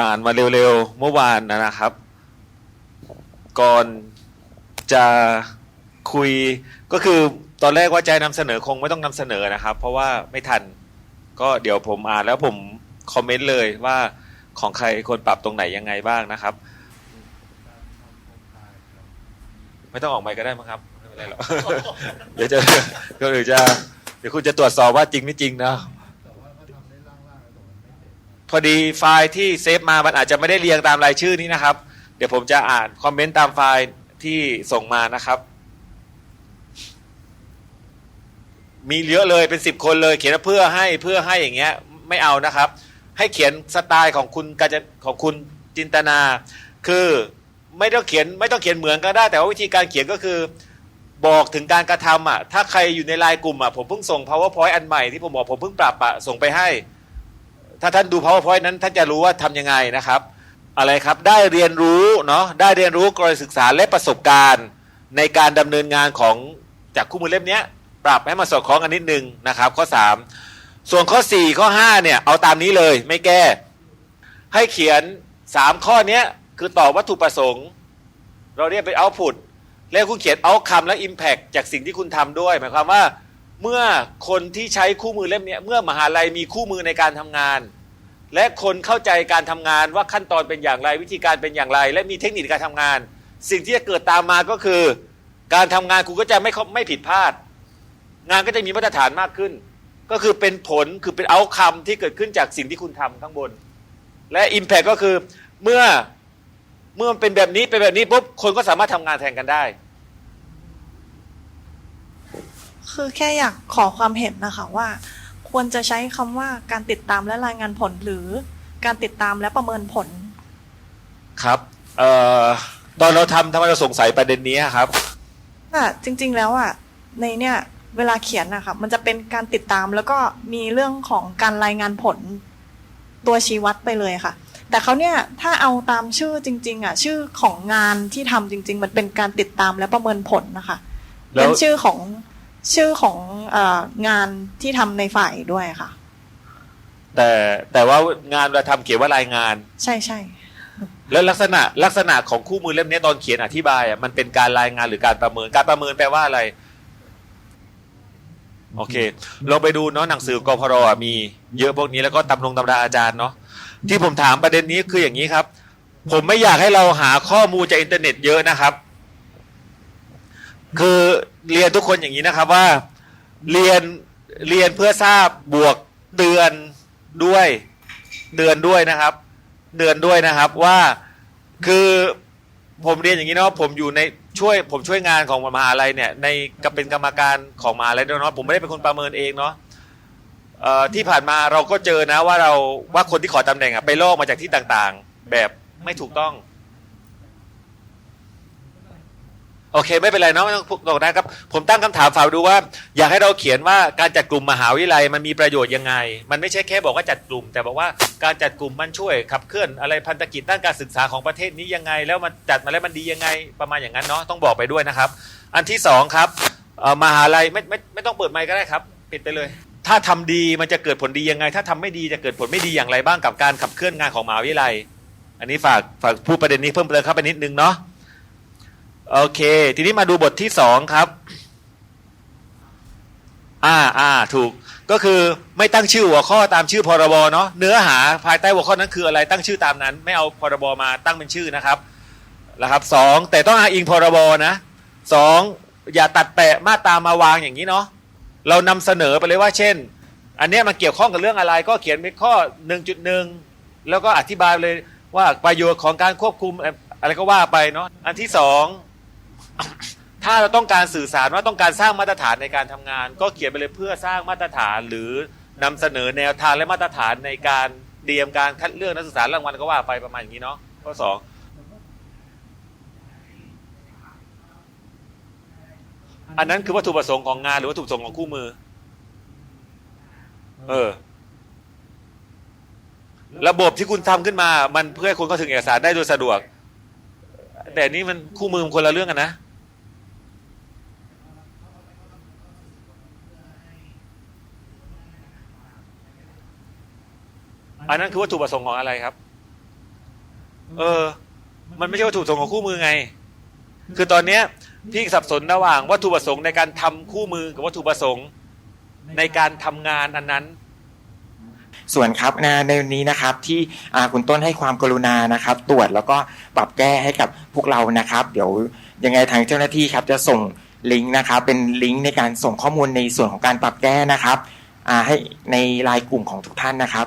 อ่านมาเร็วๆ เมื่อวานนะครับ ก่อนจะคุยก็คือตอนแรกว่าให้นำเสนอคงไม่ต้องนำเสนอนะครับ เพราะว่าไม่ทัน ก็เดี๋ยวผมอ่านแล้วผมคอมเมนต์เลยว่าของใครควรปรับตรงไหนยังไงบ้างนะครับ ไม่ต้องออกไปก็ได้มั้งครับไม่เป็นไรหรอกเดี๋ยวจะเดี๋ยวจะเดี๋ยวคุณจะตรวจสอบว่าจริงไม่จริงนะ พอดีไฟล์ที่เซฟมามันอาจจะไม่ได้เรียงตามรายชื่อนี้นะครับ เดี๋ยวผมจะอ่านคอมเมนต์ตามไฟล์ที่ส่งมานะครับ มีเยอะเลยเป็นสิบคนเลย เขียนเพื่อให้เพื่อให้อย่างเงี้ยไม่เอานะครับ ให้เขียนสไตล์ของคุณกาจะของคุณจินตนา คือไม่ต้องเขียนไม่ต้องเขียนเหมือนก็ได้ แต่ว่าวิธีการเขียนก็คือบอกถึงการกระทำอะ ถ้าใครอยู่ในไลน์กลุ่มอะผมเพิ่งส่ง powerpoint อันใหม่ที่ผมบอกผมเพิ่งปรับอะส่งไปให้ ถ้าท่านดู powerpoint นั้นท่านจะรู้ว่าทำยังไงนะครับ อะไรครับได้เรียนรู้เนาะได้เรียนรู้กรณีศึกษาและประสบการณ์ ในการดำเนินงานของจากคู่มือเล่มนี้ปรับให้มาสอดคล้องกันนิดนึงนะครับ ข้อ 3 ส่วนข้อ 4 ข้อ 5 เนี่ย เอาตามนี้เลยไม่แก้ ให้เขียน 3 ข้อนี้คือตอบวัตถุประสงค์ เราเรียกเป็น output แล้วคุณเขียน outcome และ impact จากสิ่งที่คุณทำด้วย หมายความว่า เมื่อคนที่ใช้คู่มือเล่มนี้เมื่อมหาลัยมีคู่มือในการทำงาน และคนเข้าใจการทำงานว่าขั้นตอนเป็นอย่างไรวิธีการเป็นอย่างไร และมีเทคนิคการทำงาน สิ่งที่จะเกิดตามมาก็คือ การทำงานคุณก็จะไม่ไม่ผิดพลาด งานก็จะมีมาตรฐานมากขึ้น ก็คือเป็นผลคือเป็นเอาคำที่เกิดขึ้นจากสิ่งที่คุณทำข้างบน และ Impact ก็คือเมื่อเมื่อมันเป็นแบบนี้เป็นแบบนี้ปุ๊บคนก็สามารถทำงานแทนกันได้ คือแค่อยากขอความเห็นนะคะว่า ควรจะใช้คำว่าการติดตามและรายงานผลหรือการติดตามและประเมินผล ครับเอ่อตอนเราทำทำไมเราสงสัยประเด็นนี้ครับอะจริงๆแล้วอะในเนี่ยเวลาเขียนนะคะมันจะเป็นการติดตามแล้วก็มีเรื่องของการรายงานผลตัวชี้วัดไปเลยค่ะ แต่เขาเนี่ยถ้าเอาตามชื่อจริง ๆ อะ ชื่อของงานที่ทำจริง ๆ มันเป็นการติดตามและประเมินผลนะคะแล้ว เป็นชื่อของ ชื่อของเอ่องานที่ทำในฝ่ายด้วยค่ะ แต่แต่ว่างานเราทำเขียนว่ารายงาน ใช่ใช่แล้วลักษณะลักษณะของคู่มือเล่มนี้ตอนเขียนอธิบายอะมันเป็นการรายงานหรือการประเมินการประเมินแปลว่าอะไร โอเคเราไปดูเนาะหนังสือกพรอะมีเยอะพวกนี้แล้วก็ตำรงตำราอาจารย์เนาะที่ผมถามประเด็นนี้คืออย่างนี้ครับ ผมไม่อยากให้เราหาข้อมูลจากอินเทอร์เน็ตเยอะนะครับ คือ เรียนทุกคนอย่างนี้นะครับว่า เรียนเรียนเพื่อทราบบวกเตือนด้วยเตือนด้วยนะครับ เตือนด้วยนะครับว่าคือผมเรียนอย่างนี้เนาะผมอยู่ในช่วยผมช่วยงานของมหาลัยเนี่ยในกับเป็นกรรมการของมหาลัยด้วยเนาะผมไม่ได้เป็นคนประเมินเองเนาะที่ผ่านมาเราก็เจอนะว่าเราว่าคนที่ขอตำแหน่งอะไปลอกมาจากที่ต่างๆ แบบไม่ถูกต้อง โอเค ไม่เป็นไรเนาะไม่ต้องบอกนะครับ ผมตั้งคำถามฝากดูว่า อยากให้เราเขียนว่าการจัดกลุ่มมหาวิทยาลัยมันมีประโยชน์ยังไง มันไม่ใช่แค่บอกว่าจัดกลุ่ม แต่บอกว่าการจัดกลุ่มมันช่วยขับเคลื่อนอะไรพันธกิจด้านการศึกษาของประเทศนี้ยังไง แล้วมันจัดมาแล้วมันดียังไงประมาณอย่างนั้นเนาะต้องบอกไปด้วยนะครับ อันที่สองครับมหาลัยไม่ไม่ไม่ต้องเปิดไมค์ก็ได้ครับปิดไปเลย ถ้าทำดีมันจะเกิดผลดียังไง ถ้าทำไม่ดีจะเกิดผลไม่ดีอย่างไรบ้างกับการขับเคลื่อนงานของมหาวิทยาลัย อันนี้ฝากฝากพูดประเด็นนี้เพิ่มเติมเข้าไปนิดนึงเนาะ โอเค ทีนี้มาดูบทที่สองครับ อ่าอ่าถูกก็คือไม่ตั้งชื่อหัวข้อตามชื่อพรบเนาะเนื้อหาภายใต้หัวข้อนั้นคืออะไรตั้งชื่อตามนั้น ไม่เอาพรบมาตั้งเป็นชื่อนะครับนะครับสองแต่ต้องอ้างอิงพรบนะสองอย่าตัดแปะมาตามาวางอย่างนี้เนาะเรานำเสนอไปเลยว่า เช่น อันเนี้ยมันเกี่ยวข้องกับเรื่องอะไร ก็เขียนเป็นข้อ 1.1 แล้วก็อธิบายเลยว่าประโยชน์ของการควบคุมอะไรก็ว่าไปเนาะอันที่สอง ถ้าเราต้องการสื่อสารว่าต้องการสร้างมาตรฐานในการทำงาน ก็เขียนไปเลยเพื่อสร้างมาตรฐานหรือนำเสนอแนวทางและมาตรฐานในการเตรียมการคัดเลือกนักศึกษารางวัลก็ว่าไปประมาณอย่างนี้เนาะข้อสองอันนั้นคือวัตถุประสงค์ของงานหรือวัตถุประสงค์ของคู่มือ เออ ระบบที่คุณทำขึ้นมา มันเพื่อให้คุณเข้าถึงเอกสารได้โดยสะดวก แต่นี่มันคู่มือมันคนละเรื่องกันนะ อันนั้นคือวัตถุประสงค์ของอะไรครับ เออ มันไม่ใช่วัตถุประสงค์ของคู่มือไง คือตอนเนี้ยพี่สับสนระหว่างวัตถุประสงค์ในการทำคู่มือกับวัตถุประสงค์ในการทำงานอันนั้น ส่วนครับนะในวันนี้นะครับ ที่อ่าคุณต้นให้ความกรุณานะครับ ตรวจแล้วก็ปรับแก้ให้กับพวกเรานะครับ เดี๋ยวยังไงทางเจ้าหน้าที่ครับ จะส่งลิงก์นะครับ เป็นลิงก์ในการส่งข้อมูลในส่วนของการปรับแก้นะครับอ่าให้ในไลน์กลุ่มของทุกท่านนะครับ